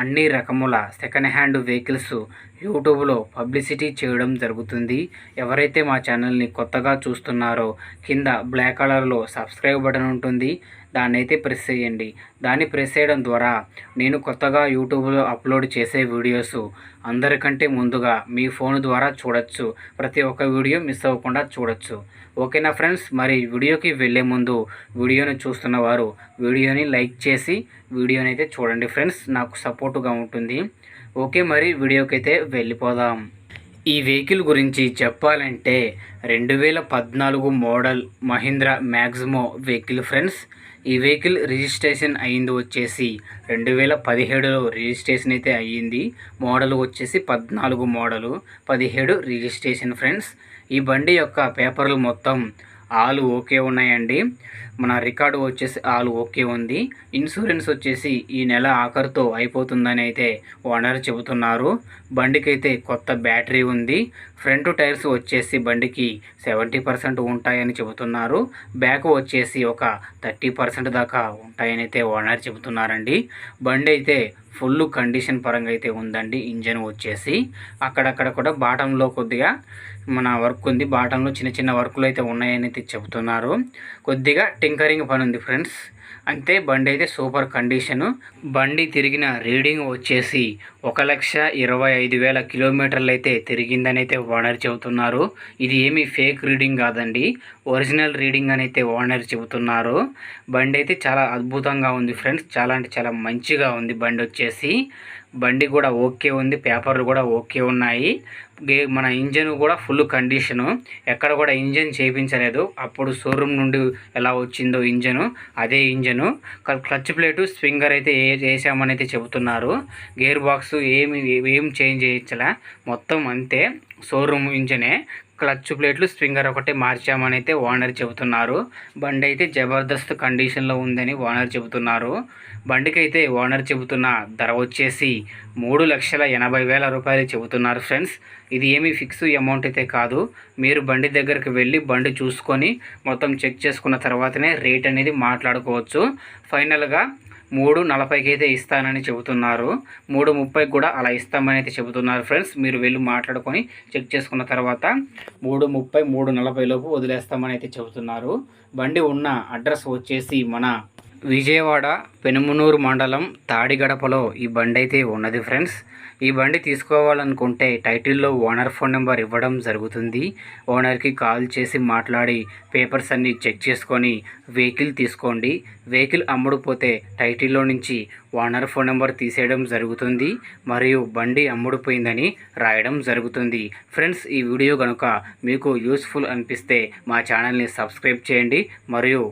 అన్ని రకముల second hand vehicles యూట్యూబ్లో పబ్లిసిటీ చేయడం జరుగుతుంది. ఎవరైతే మా ఛానల్ని కొత్తగా చూస్తున్నారో కింద బ్లాక్ కలర్లో సబ్స్క్రైబ్ బటన్ ఉంటుంది. దాన్ని అయితే ప్రెస్ చేయండి. దాన్ని ప్రెస్ చేయడం ద్వారా నేను కొత్తగా యూట్యూబ్లో అప్లోడ్ చేసే వీడియోస్ అందరికంటే ముందుగా మీ ఫోన్ ద్వారా చూడొచ్చు. ప్రతి ఒక్క వీడియో మిస్ అవ్వకుండా చూడొచ్చు. ఓకేనా ఫ్రెండ్స్? మరి వీడియోకి వెళ్ళే ముందు వీడియోని చూస్తున్న వారు వీడియోని లైక్ చేసి వీడియోని అయితే చూడండి ఫ్రెండ్స్. నాకు సపోర్టుగా ఉంటుంది. ఓకే మరి వీడియోకి అయితే వెళ్ళిపోదాం. ఈ వెహికల్ గురించి చెప్పాలంటే రెండు వేల పద్నాలుగు model Mahindra Maxximo vehicle friends. ఈ వెహికల్ రిజిస్ట్రేషన్ అయింది వచ్చేసి రెండు వేల పదిహేడులో రిజిస్ట్రేషన్ అయితే అయ్యింది. మోడల్ వచ్చేసి పద్నాలుగు మోడలు పదిహేడు రిజిస్ట్రేషన్ ఫ్రెండ్స్. ఈ బండి యొక్క పేపర్లు మొత్తం ఆలు ఓకే ఉన్నాయండి. మన రికార్డు వచ్చేసి ఆలు ఓకే ఉంది. ఇన్సూరెన్స్ వచ్చేసి ఈ నెల ఆఖరితో అయిపోతుందని అయితే ఓనర్ చెబుతున్నారు. బండికి అయితే కొత్త బ్యాటరీ ఉంది. ఫ్రంట్ టైర్స్ వచ్చేసి బండికి సెవెంటీ పర్సెంట్ ఉంటాయని చెబుతున్నారు. బ్యాక్ వచ్చేసి ఒక థర్టీ పర్సెంట్ దాకా ఉంటాయని అయితే ఓనర్ చెబుతున్నారండి. బండి అయితే ఫుల్ కండిషన్ పరంగా అయితే ఉందండి ఇంజన్ వచ్చేసి. అక్కడక్కడ కూడా బాటంలో కొద్దిగా మన వర్క్ ఉంది. బాటంలో చిన్న చిన్న వర్కులు అయితే ఉన్నాయని అయితే చెబుతున్నారు కొద్దిగా టింకరింగ్ పని ఉంది ఫ్రెండ్స్. అంతే బండి అయితే సూపర్ కండిషను. బండి తిరిగిన రీడింగ్ వచ్చేసి ఒక లక్ష ఇరవై ఐదు వేల కిలోమీటర్లు అయితే తిరిగిందని అయితే ఓనర్ చెబుతున్నారు. ఇది ఏమీ ఫేక్ రీడింగ్ కాదండి. ఒరిజినల్ రీడింగ్ అని అయితే ఓనర్ చెబుతున్నారు. బండి అయితే చాలా అద్భుతంగా ఉంది ఫ్రెండ్స్. చాలా అంటే చాలా మంచిగా ఉంది బండి వచ్చేసి బండి కూడా ఓకే ఉంది పేపర్లు కూడా ఓకే ఉన్నాయి. గే మన ఇంజన్ కూడా ఫుల్ కండిషను. ఎక్కడ కూడా ఇంజన్ చేయించలేదు అప్పుడు షోరూమ్ నుండి ఎలా వచ్చిందో ఇంజను అదే ఇంజను. క్లచ్ ప్లేటు స్వింగర్ అయితే ఏ వేసామని అయితే చెబుతున్నారు. గేర్ బాక్స్ ఏమి ఏం చేంజ్ చేయించలే. మొత్తం అంతే. షోరూమ్ ఇంజనే. క్లచ్ ప్లేట్లు స్ప్రింగర్ ఒకటి మార్చామని అయితే ఓనర్ చెబుతున్నారు. బండి అయితే జబర్దస్త్ కండిషన్లో ఉందని ఓనర్ చెబుతున్నారు. బండికి అయితే ఓనర్ చెబుతున్న ధర వచ్చేసి మూడు లక్షల ఎనభై వేల రూపాయలు చెబుతున్నారు ఫ్రెండ్స్. ఇది ఏమీ ఫిక్స్ అమౌంట్ అయితే కాదు. మీరు బండి దగ్గరికి వెళ్ళి బండి చూసుకొని మొత్తం చెక్ చేసుకున్న తర్వాతనే రేట్ అనేది మాట్లాడుకోవచ్చు. ఫైనల్గా మూడు నలభైకి అయితే ఇస్తానని చెబుతున్నారు. మూడు ముప్పైకి కూడా అలా ఇస్తామని అయితే చెబుతున్నారు ఫ్రెండ్స్. మీరు వెళ్ళి మాట్లాడుకొని చెక్ చేసుకున్న తర్వాత మూడు ముప్పై మూడు నలభై లోపు వదిలేస్తామని అయితే చెబుతున్నారు. బండి ఉన్న అడ్రస్ వచ్చేసి మన విజయవాడ పెనుమనూరు మండలం తాడిగడపలో ఈ బండి అయితే ఉన్నది ఫ్రెండ్స్. ఈ బండి తీసుకోవాలనుకుంటే టైటిల్లో ఓనర్ ఫోన్ నెంబర్ ఇవ్వడం జరుగుతుంది. ఓనర్కి కాల్ చేసి మాట్లాడి పేపర్స్ అన్నీ చెక్ చేసుకొని వెహికల్ తీసుకోండి. వెహికల్ అమ్ముడుపోతే టైటిల్లో నుంచి ఓనర్ ఫోన్ నెంబర్ తీసేయడం జరుగుతుంది. మరియు బండి అమ్ముడుపోయిందని రాయడం జరుగుతుంది. ఫ్రెండ్స్ ఈ వీడియో కనుక మీకు యూస్ఫుల్ అనిపిస్తే మా ఛానల్ని సబ్స్క్రైబ్ చేయండి. మరియు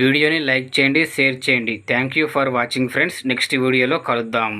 వీడియోని లైక్ చేయండి షేర్ చేయండి. Thank you for watching friends next వీడియోలో కలుద్దాం.